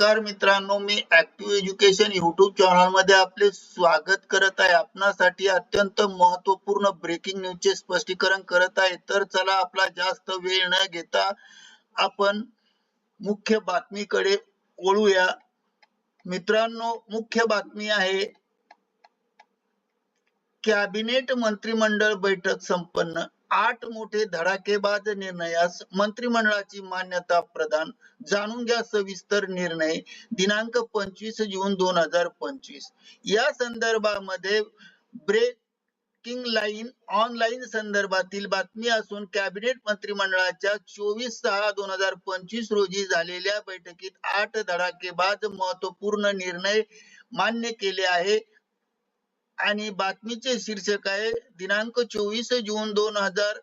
नमस्कार मित्रांनो मी ऍक्टिव्ह एज्युकेशन युट्यूब चॅनलमध्ये आपले स्वागत करत आहे. आपणासाठी अत्यंत महत्त्वपूर्ण ब्रेकिंग न्यूज चे स्पष्टीकरण करत आहे. तर चला आपला जास्त वेळ न घेता आपण मुख्य बातमीकडे वळूया. मित्रांनो मुख्य बातमी आहे कॅबिनेट मंत्रिमंडळ बैठक संपन्न. आठ मोठे धडाकेबाज निर्णयास मंत्रिमंडळाची मान्यता प्रदान. जाणून घ्या सविस्तर निर्णय दिनांक पंचवीस जून दोन हजार पंचवीस. या संदर्भामध्ये ब्रेकिंग लाईन ऑनलाईन संदर्भातील बातमी असून कॅबिनेट मंत्रिमंडळाच्या चोवीस सहा दोन हजार पंचवीस रोजी झालेल्या बैठकीत आठ धडाकेबाज महत्त्वपूर्ण निर्णय मान्य केले आहे. आणि बातमीचे शीर्षक आहे दिनांक चोवीस जून दोन हजार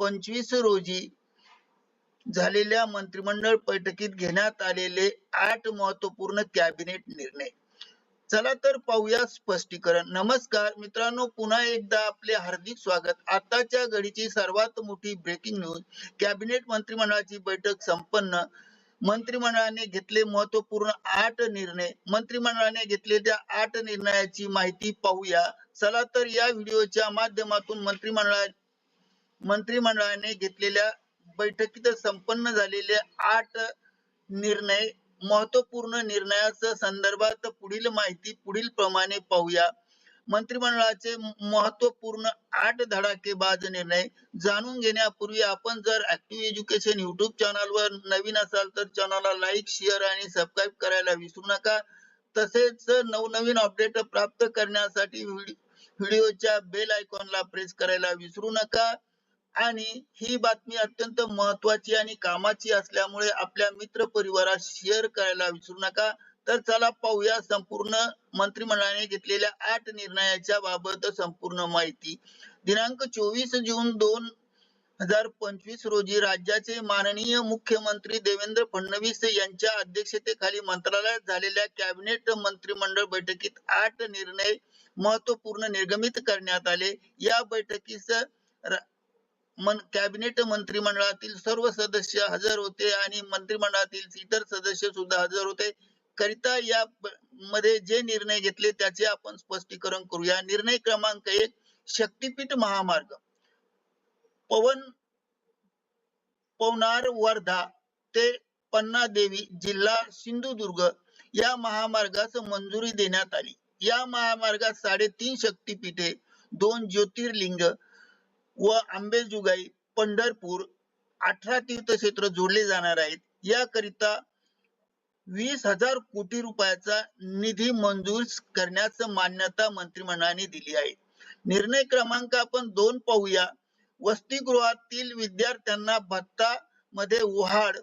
पंचवीस रोजी झालेल्या मंत्रिमंडळ बैठकीत घेण्यात आलेले आठ महत्त्वपूर्ण कॅबिनेट निर्णय. चला तर पाहूया स्पष्टीकरण. नमस्कार मित्रांनो पुन्हा एकदा आपले हार्दिक स्वागत. आताच्या घडीची सर्वात मोठी ब्रेकिंग न्यूज कॅबिनेट मंत्रिमंडळाची बैठक संपन्न मंत्रिमंडळाने घेतले महत्त्वपूर्ण आठ निर्णय. मंत्रिमंडळाने घेतलेल्या आठ निर्णयाची माहिती पाहूया. चला तर या व्हिडिओच्या माध्यमातून मंत्रिमंडळा मंत्रिमंडळाने घेतलेल्या बैठकीत संपन्न झालेले आठ निर्णय. महत्त्वपूर्ण निर्णयाच्या संदर्भात पुढील माहिती पुढील प्रमाणे पाहूया. मंत्रिमंडळाचे महत्त्वपूर्ण आठ धडाकेबाज निर्णय जाणून घेण्यापूर्वी आपण जर ऍक्टिव्ह एज्युकेशन युट्यूब चॅनलवर नवीन असाल तर चॅनलला लाईक शेअर आणि सबस्क्राईब करायला विसरू नका. तसेच नवनवीन अपडेट प्राप्त करण्यासाठी व्हिडिओच्या बेल आयकॉनला प्रेस करायला विसरू नका. आणि ही बातमी अत्यंत महत्वाची आणि कामाची असल्यामुळे आपल्या मित्र परिवारात शेअर करायला विसरू नका. तर चला पाहूया संपूर्ण मंत्रिमंडळाने घेतलेल्या आठ निर्णयाच्या बाबत संपूर्ण माहिती. दिनांक चोवीस जून दोन हजार पंचवीस रोजी राज्याचे माननीय मुख्यमंत्री देवेंद्र फडणवीस यांच्या अध्यक्षतेखाली मंत्रालयात झालेल्या कॅबिनेट मंत्रिमंडळ बैठकीत आठ निर्णय महत्त्वपूर्ण निर्गमित करण्यात आले. या बैठकीस मन कॅबिनेट मंत्रिमंडळातील सर्व सदस्य हजर होते आणि मंत्रिमंडळातील इतर सदस्य सुद्धा हजर होते. करिता या मध्ये जे निर्णय घेतले त्याचे आपण स्पष्टीकरण करूया. निर्णय क्रमांक एक शक्तीपीठ महामार्ग. पवन पवनार वर्धा ते पन्ना देवी जिल्हा सिंधुदुर्ग या महामार्गास मंजुरी देण्यात आली. या महामार्गात साडेतीन शक्तीपीठे दोन ज्योतिर्लिंग व आंबेजुगाई पंढरपूर अठरा तीर्थक्षेत्र जोडले जाणार आहेत. याकरिता वीस हजार कोटी रुपयाचा निधी मंजूर करण्याचं मान्यता मंत्रिमंडळाने दिली आहे. निर्णय क्रमांक आपण दोन पाहूया. वसतिगृहातील विद्यार्थ्यांना भत्ता मध्ये वाढ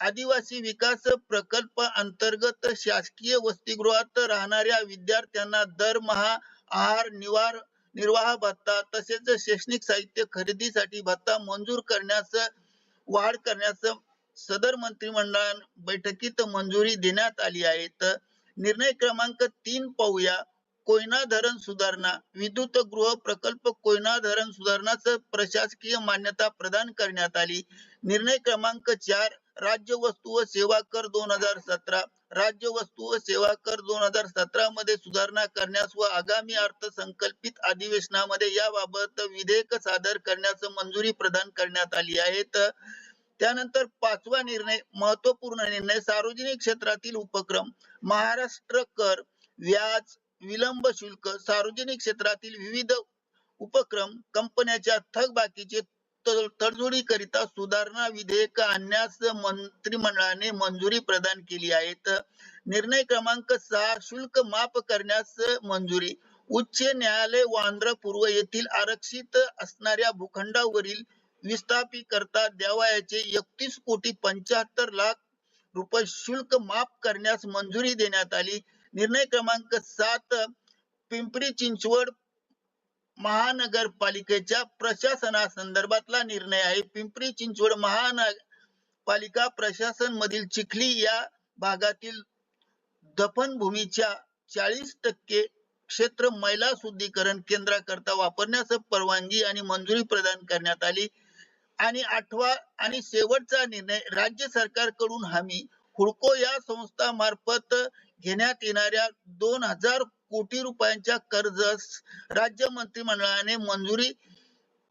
आदिवासी विकास प्रकल्प अंतर्गत शासकीय वसतिगृहात राहणाऱ्या विद्यार्थ्यांना दरमहा आहार निवार निर्वाह भत्ता तसेच शैक्षणिक साहित्य खरेदीसाठी भत्ता मंजूर करण्यास वाढ करण्याचं सदर मंत्रिमंडळ बैठकीत मंजुरी देण्यात आली आहे. तर निर्णय क्रमांक तीन पाहूया. कोयना धरण सुधारणा विद्युत गृह प्रकल्प कोयना धरण सुधारणाच प्रशासकीय मान्यता प्रदान करण्यात आली. निर्णय क्रमांक चार राज्य वस्तू व सेवा कर दोन हजार सतरा. राज्य वस्तू व सेवा कर दोन हजार सतरा मध्ये सुधारणा करण्यास व आगामी अर्थसंकल्पित अधिवेशनामध्ये याबाबत विधेयक सादर करण्यास मंजुरी प्रदान करण्यात आली आहे. त्यानंतर पाचवा निर्णय महत्त्वपूर्ण निर्णय सार्वजनिक क्षेत्रातील उपक्रम महाराष्ट्र कर व्याज विलंब शुल्क सार्वजनिक क्षेत्रातील विविध उपक्रम कंपन्याच्या थकबाकीचे तडजोडी करिता सुधारणा विधेयक आणण्यास मंत्रिमंडळाने मंजुरी प्रदान केली आहे. निर्णय क्रमांक सहा शुल्क माफ करण्यास मंजुरी. उच्च न्यायालय वांद्रा पूर्व येथील आरक्षित असणाऱ्या भूखंडावरील विस्थापी करता द्यावयाचे एकतीस कोटी पंच्याहत्तर लाख रुपये शुल्क माफ करण्यास मंजुरी देण्यात आली. निर्णय क्रमांक सात पिंपरी चिंचवड महानगरपालिकेच्या प्रशासना संदर्भातला निर्णय आहे. पिंपरी चिंचवड महानगरपालिका प्रशासन मधील चिखली या भागातील दफनभूमीच्या चाळीस टक्के क्षेत्र मैला शुद्धीकरण केंद्राकरता वापरण्यास परवानगी आणि मंजुरी प्रदान करण्यात आली. आणि आठवा आणि शेवटचा निर्णय राज्य सरकारकडून हमी. हुडको या संस्था मार्फत घेण्यात येणाऱ्या दोन हजार कोटी रुपयांच्या कर्जास राज्य मंत्रिमंडळाने मंजुरी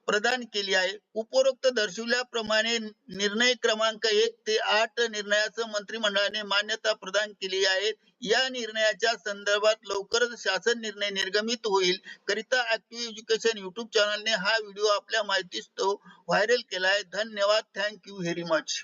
प्रदान केली आहे. उपरोक्त दर्शविल्याप्रमाणे निर्णय क्रमांक एक ते आठ निर्णयाचं मंत्रिमंडळाने मान्यता प्रदान केली आहे. या निर्णयाच्या संदर्भात लवकरच शासन निर्णय निर्गमित होईल. करिता ऍक्टिव्ह एज्युकेशन युट्यूब चॅनलने हा व्हिडिओ आपल्या माहितीस्तव व्हायरल केला आहे. धन्यवाद. Thank you very much